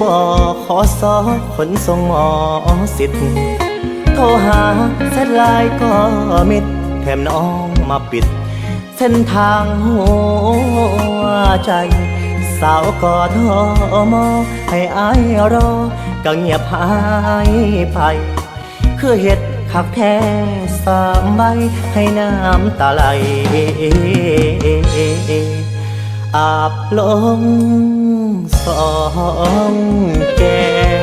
บอขอสอขนส่งหมอสิทธิ์โทรหาเส้นลายก็มิด แถมน้องมาปิด เส้นทางหัวใจ สาวกอทมให้อายรอก็เงียบหายไป คือเห็ดขักแท้สามใบให้น้ำตาไหล อาบลงสองแก้ม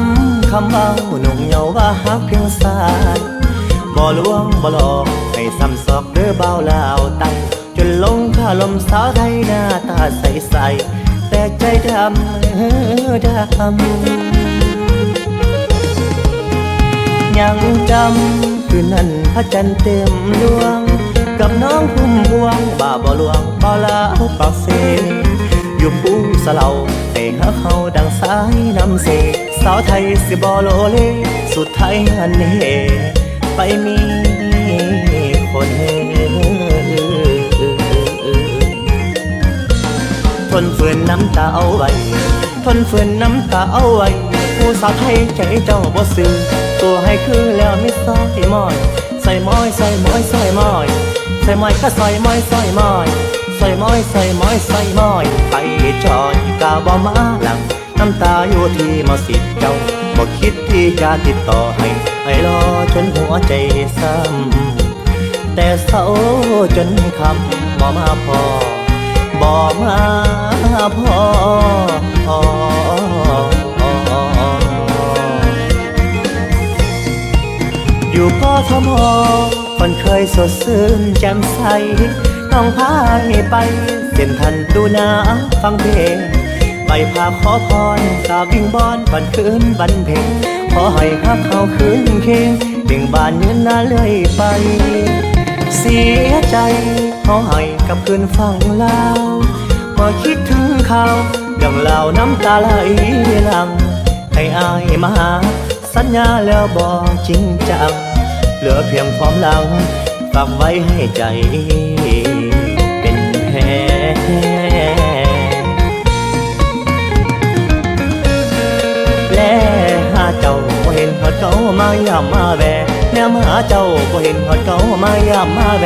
บ่สมคำเบาหนุ่มเยาว่าฮักเพียงสายบ่ลวงบ่หลอกให้ซ้ำซอกเด้อเบาลาวตั้งจนลงข้าลมสาวไทยหน้าตาใสใสแต่ใจดำเออดำยังจำคืนนั้นพระจันทร์เต็มดวง กับน้องพุ่มพวงบ่าบ่ลวงบ่ลาวปากเซอยู่ปูสะเลาให้หาเขาดังสายน้ำเสก สาวไทยสิบ่โลเล สุดท้ายหันเหไปมีคนเฮทนฝืนน้ำตาเอาไว้ ทนฝืนน้ำตาเอาไว้ ผู้สาวไทยใจเจ้าบ่ซื่อตัวให้คือแล้วไม่ซอยมอย ใส่มอยใส่มอยใส่มอย ใส่มอยก็ใส่มอยใส่มอย ใส่มอยใส่มอยใส่มอย ไปจอยกาบ่มาหลัง น้ำตาอยู่ที่มาสิทธิ์เจ้าบ่คิดที่จะติดต่อให้ไอ้รอจนหัวใจซ้ำแต่เศร้าจนคำบ่มาพอบ่มาพออยู่กทมคนเคยสดชื่นแจ่มใสน้องพาให้ไป เส้นทันดูนาฟังเพลง ไปพาขอพรกาวิ่งบอนบันคืนบันเพลงขอให้ฮักเขาคืนเคียงเบ่งบานยืนหนาเลื่อยไป เสียใจขอให้กับคืนฟังลาวพอคิดถึงเขาเรื่องเล่าวน้ำตาไหลหลังให้อายมาหาสัญญาแล้วบอกจริงจังเหลือเพียงความหลังฝากไว้ให้ใจ อดเขามายามมาแวแนมหาเจ้าบ่เห็นหอดเขามายามมาแว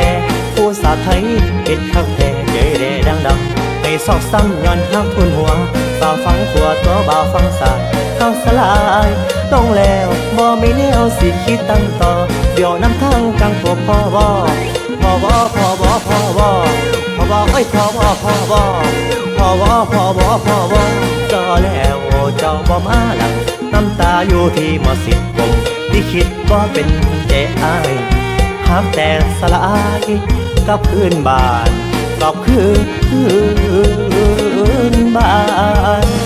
ผู้สาไทยเฮ็ดคักแท้เจเดดังดังให้ซอกซ้ำย้อนหักทุนหัวฝ่าฟังขัวตัวบ่าวฟังสายเข้าสลายต้องแล้วบ่ไมีแนวสิคิดตั้งต่อ เดี๋ยวน้ำทางกังพวกพ่อบ่พ่อบ่พ่อบ่พ่อบ่พ่อบ่เอ้พ่อบ่พ่อบ่พ่อบ่พ่อบ่พ่อบ่ก็แล้วเจ้าบ่มาหลัง น้ำตาอยู่ที่มอสิทธิ์ผมที่คิดว่าเป็นเจอายหากแต่สลายกับคืนบ้านกลับคืนบ้าน